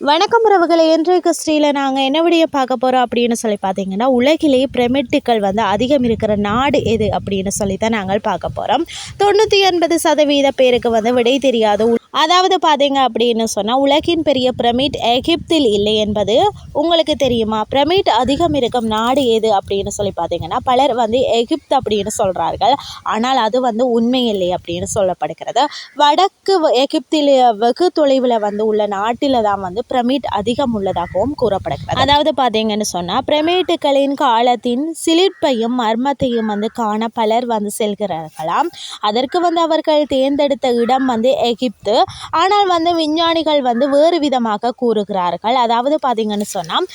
வணக்கம் உறவுகளை இன்றைக்கு ஸ்ரீல நாங்கள் என்ன விடிய பார்க்க போகிறோம் அப்படின்னு சொல்லி பார்த்தீங்கன்னா உலகிலேயே பிரமிட்டுக்கள் வந்து அதிகம் இருக்கிற நாடு எது அப்படின்னு சொல்லி தான் நாங்கள் பார்க்க போகிறோம் தொண்ணூற்றி எண்பது சதவீத பேருக்கு வந்து விடை தெரியாத உ- அதாவது பார்த்தீங்க அப்படின்னு சொன்னால் உலகின் பெரிய பிரமிட் எகிப்தில் இல்லை என்பது உங்களுக்கு தெரியுமா? பிரமிட் அதிகம் இருக்கும் நாடு எது அப்படின்னு சொல்லி பார்த்தீங்கன்னா பலர் வந்து எகிப்து அப்படின்னு சொல்கிறார்கள் ஆனால் அது வந்து உண்மை இல்லை அப்படின்னு சொல்லப்படுகிறது. வடக்கு எகிப்தில் வெகு தொலைவில் வந்து உள்ள நாட்டில் தான் வந்து பிரமிட் அதிகம் உள்ளதாகவும் கூறப்படுகிறது. அதாவது பார்த்தீங்கன்னு சொன்னால் பிரமிட்டுகளின் காலத்தின் சிலிர்ப்பையும் மர்மத்தையும் வந்து காண பலர் வந்து செல்கிறார்களாம். அதற்கு வந்து அவர்கள் தேர்ந்தெடுத்த இடம் வந்து எகிப்து. ஆனால் வந்து விஞ்ஞானிகள் வந்து வேறு விதமாக கூறுகிறார்கள். அதாவது பார்த்தீங்கன்னு சொன்னால்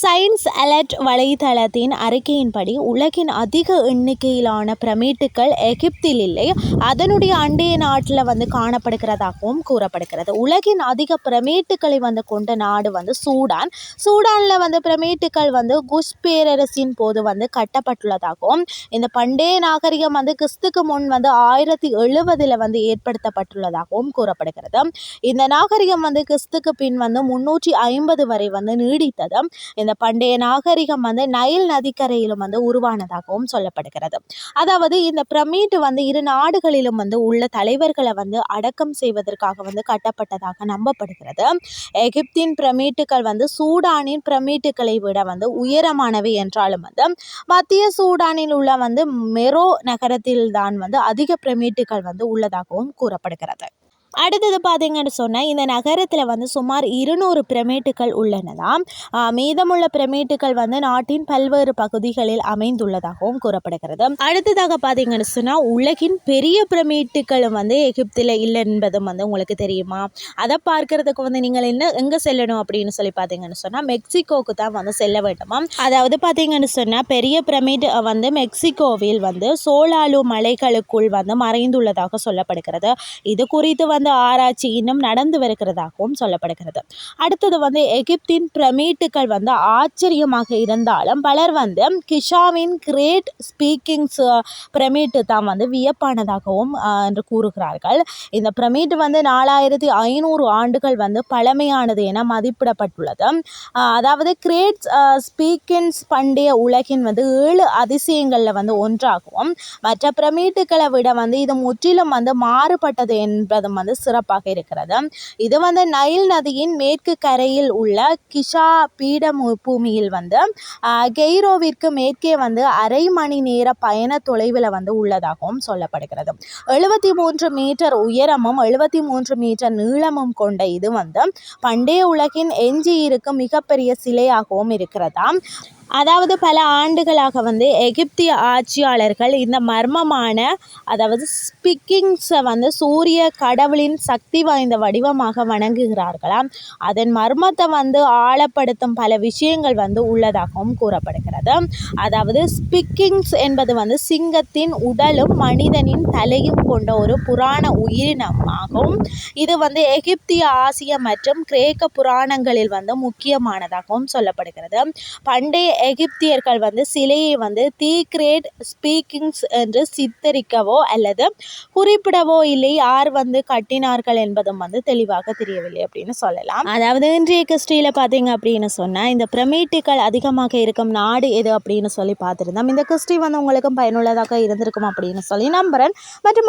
சயின்ஸ் அலர்ட் வலைத்தளத்தின் அறிக்கையின்படி உலகின் அதிக எண்ணிக்கையிலான பிரமிட்டுகள் எகிப்தில் இல்லை அதனுடைய அண்டைய நாட்டில் வந்து காணப்படுகிறதாகவும் கூறப்படுகிறது. உலகின் அதிக பிரமிட்டுகளை வந்து கொண்ட நாடு வந்து சூடான். சூடானில் வந்து பிரமிட்டுகள் வந்து குஷ் பேரரசின் போது வந்து கட்டப்பட்டுள்ளதாகவும் இந்த பண்டைய நாகரிகம் வந்து கிறிஸ்துக்கு முன் வந்து ஆயிரத்தி எழுபதில் வந்து ஏற்படுத்தப்பட்டுள்ளதாகவும் கூறப்படுகிறது. இந்த நாகரிகம் வந்து கிறிஸ்துக்கு பின் வந்து முன்னூற்றி ஐம்பது வரை வந்து நீடித்தது இந்த பண்டைய நாகரிகம் வந்து நைல் நதிக்கரையிலும் வந்து உருவானதாகவும் சொல்லப்படுகிறது. அதாவது இந்த பிரமிட் வந்து இரு நாடுகளிலும் வந்து உள்ள தலைவர்களை வந்து அடக்கம் செய்வதற்காக வந்து கட்டப்பட்டதாக நம்பப்படுகிறது. எகிப்தின் பிரமிட்டுகள் வந்து சூடானின் பிரமிட்டுகளை விட வந்து உயரமானவை என்றாலும் வந்து மத்திய சூடானில் உள்ள வந்து மெரோ நகரத்தில் தான் வந்து அதிக பிரமிட்டுகள் வந்து உள்ளதாகவும் கூறப்படுகிறது. அடுத்தது பார்த்தீங்கன்னு சொன்னால் இந்த நகரத்தில் வந்து சுமார் இருநூறு பிரமேட்டுகள் உள்ளனதாம். மீதமுள்ள பிரமேட்டுகள் வந்து நாட்டின் பல்வேறு பகுதிகளில் அமைந்துள்ளதாகவும் கூறப்படுகிறது. அடுத்ததாக பார்த்தீங்கன்னு சொன்னால் உலகின் பெரிய பிரமேட்டுகளும் வந்து எகிப்தில் இல்லை என்பதும் வந்து உங்களுக்கு தெரியுமா? அதை பார்க்கறதுக்கு வந்து நீங்கள் என்ன எங்கே செல்லணும் அப்படின்னு சொல்லி பார்த்தீங்கன்னு சொன்னால் மெக்சிகோவுக்கு தான் வந்து செல்ல வேண்டுமா? அதாவது பார்த்தீங்கன்னு சொன்னால் பெரிய பிரமிட் வந்து மெக்சிகோவில் வந்து சோலாலு மலைகளுக்குள் வந்து மறைந்துள்ளதாக சொல்லப்படுகிறது. இது குறித்து வந்து ஆராய்ச்சி இன்னும் நடந்து வருகிறதாகவும் சொல்லப்படுகிறது. அடுத்தது வந்து எகிப்தின் பிரமீட்டுகள் வந்து ஆச்சரியமாக இருந்தாலும் பலர் வந்து கிஷாவின் கிரேட் ஸ்பீக்கிங்ஸ் பிரமிட்டு தான் வந்து வியப்பானதாகவும் என்று கூறுகிறார்கள். இந்த பிரமிட் வந்து நாலாயிரத்தி ஐநூறு ஆண்டுகள் வந்து பழமையானது என மதிப்பிடப்பட்டுள்ளது. அதாவது கிரேட் ஸ்பீக்கின்ஸ் பண்டைய உலகின் வந்து ஏழு அதிசயங்களில் வந்து ஒன்றாகவும் மற்ற பிரமிட்டுகளை விட வந்து இது முற்றிலும் வந்து மாறுபட்டது என்பதும் வந்து சிறப்பாக இருக்கிறது. இது வந்து நைல் நதியின் மேற்கு கரையில் உள்ள கிஷா பீட பூமியில் வந்து கெய்ரோவிற்கு மேற்கே வந்து அரை மணி நேர பயண தொலைவில் வந்து உள்ளதாகவும் சொல்லப்படுகிறது. எழுபத்தி மூன்று மீட்டர் உயரமும் எழுபத்தி மூன்று மீட்டர் நீளமும் கொண்ட இது வந்து பண்டைய உலகின் எஞ்சி இருக்கும் மிகப்பெரிய சிலையாகவும் இருக்கிறதாம். அதாவது பல ஆண்டுகளாக வந்து எகிப்திய ஆட்சியாளர்கள் இந்த மர்மமான அதாவது ஸ்பிக்கிங்ஸை வந்து சூரிய கடவுளின் சக்தி வாய்ந்த வடிவமாக வணங்குகிறார்களாம். அதன் மர்மத்தை வந்து ஆழப்படுத்தும் பல விஷயங்கள் வந்து உள்ளதாகவும் கூறப்படுகிறது. அதாவது ஸ்பிக்கிங்ஸ் என்பது வந்து சிங்கத்தின் உடலும் மனிதனின் தலையும் கொண்ட ஒரு புராண உயிரினமாகும். இது வந்து எகிப்திய ஆசிய மற்றும் கிரேக்க புராணங்களில் வந்து முக்கியமானதாகவும் சொல்லப்படுகிறது. பண்டைய எகிப்தியர்கள் வந்து சிலையை வந்து தி கிரேட் ஸ்பீக்கிங்ஸ் என்று சித்தரிக்கவோ அல்லது குறிப்பிடவோ இல்லை யார் வந்து கட்டினார்கள் என்பதும் வந்து தெளிவாக தெரியவில்லை அப்படின்னு சொல்லலாம். அதாவது இன்றைய கிறிஸ்டியில் பார்த்தீங்க அப்படின்னு சொன்னால் இந்த பிரமிட்டுகள் அதிகமாக இருக்கும் நாடு எது அப்படின்னு சொல்லி பார்த்துருந்தோம். இந்த கிறிஸ்டி வந்து உங்களுக்கும் பயனுள்ளதாக இருந்திருக்கும் அப்படின்னு சொல்லி நம்புகிறேன் மற்றும்